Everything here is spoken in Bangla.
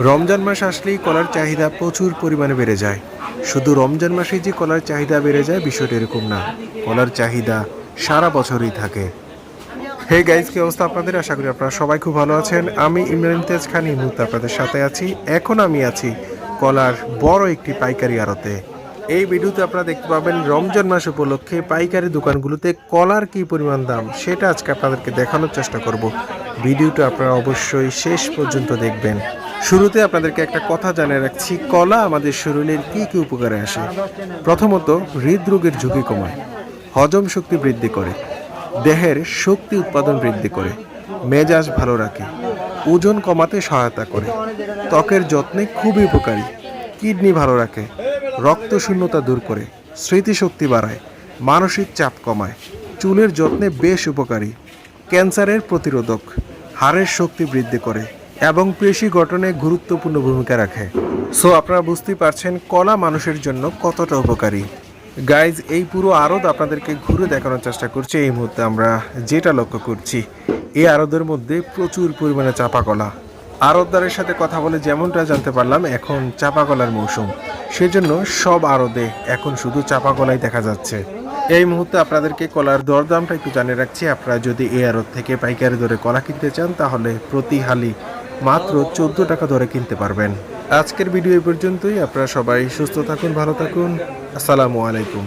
রমজান মাস আসলেই কলার চাহিদা প্রচুর পরিমাণে বেড়ে যায়। শুধু রমজান মাসেই যে কলার চাহিদা বেড়ে যায় বিষয়টা এরকম না। কলার চাহিদা সারা বছরই থাকে। হে গাইজ কি অবস্থা আপনাদের? আশা করি আপনারা সবাই খুব ভালো আছেন। আমি ইমরান তেজ খান মুহূর্তে আপনাদের সাথে আছি। এখন আমি আছি কলার বড় একটি পাইকারি আড়তে। এই ভিডিওতে আপনারা দেখতে পাবেন রমজান মাস উপলক্ষে পাইকারি দোকানগুলোতে কলার কি পরিমাণ দাম, সেটা আজকে আপনাদেরকে দেখানোর চেষ্টা করব। ভিডিওটা আপনারা অবশ্যই শেষ পর্যন্ত দেখবেন। শুরুতে আপনাদেরকে একটা কথা জানিয়ে রাখছি, কলা আমাদের শরীরের কি কি উপকারে আসে? প্রথমত, হৃদরোগের ঝুঁকি কমায়, হজম শক্তি বৃদ্ধি করে, দেহের শক্তি উৎপাদন বৃদ্ধি করে, মেজাজ ভালো রাখে, ওজন কমাতে সহায়তা করে, ত্বকের যত্নে খুবই উপকারী, কিডনি ভালো রাখে রক্ত শূন্যতা দূর করে, স্মৃতিশক্তি বাড়ায়, মানসিক চাপ কমায়, চুলের যত্নে বেশ উপকারী, ক্যান্সারের প্রতিরোধক, হাড়ের শক্তি বৃদ্ধি করে এবং পেশি গঠনে গুরুত্বপূর্ণ ভূমিকা রাখে। সো আপনারা বুঝতেই পারছেন কলা মানুষের জন্য কতটা উপকারী। গাইজ এই পুরো আরদ আপনাদেরকে ঘুরে দেখানোর চেষ্টা করছি। এই মুহূর্তে আমরা যেটা লক্ষ্য করছি, এই আরদের মধ্যে প্রচুর পরিমাণে চাপা কলা আড়তদারের সাথে কথা বলে যেমনটা জানতে পারলাম, এখন চাপা কলার মৌসুম। সেজন্য সব আড়দে এখন শুধু চাপা কলাই দেখা যাচ্ছে। এই মুহূর্তে আপনাদেরকে কলার দরদামটা একটু জানিয়ে রাখছি। আপনারা যদি এই আড়ত থেকে পাইকারি দরে কলা কিনতে চান, তাহলে প্রতি হালি মাত্র চোদ্দ টাকা দরে কিনতে পারবেন। আজকের ভিডিও এই পর্যন্তই। আপনারা সবাই সুস্থ থাকুন, ভালো থাকুন। আসসালামু আলাইকুম।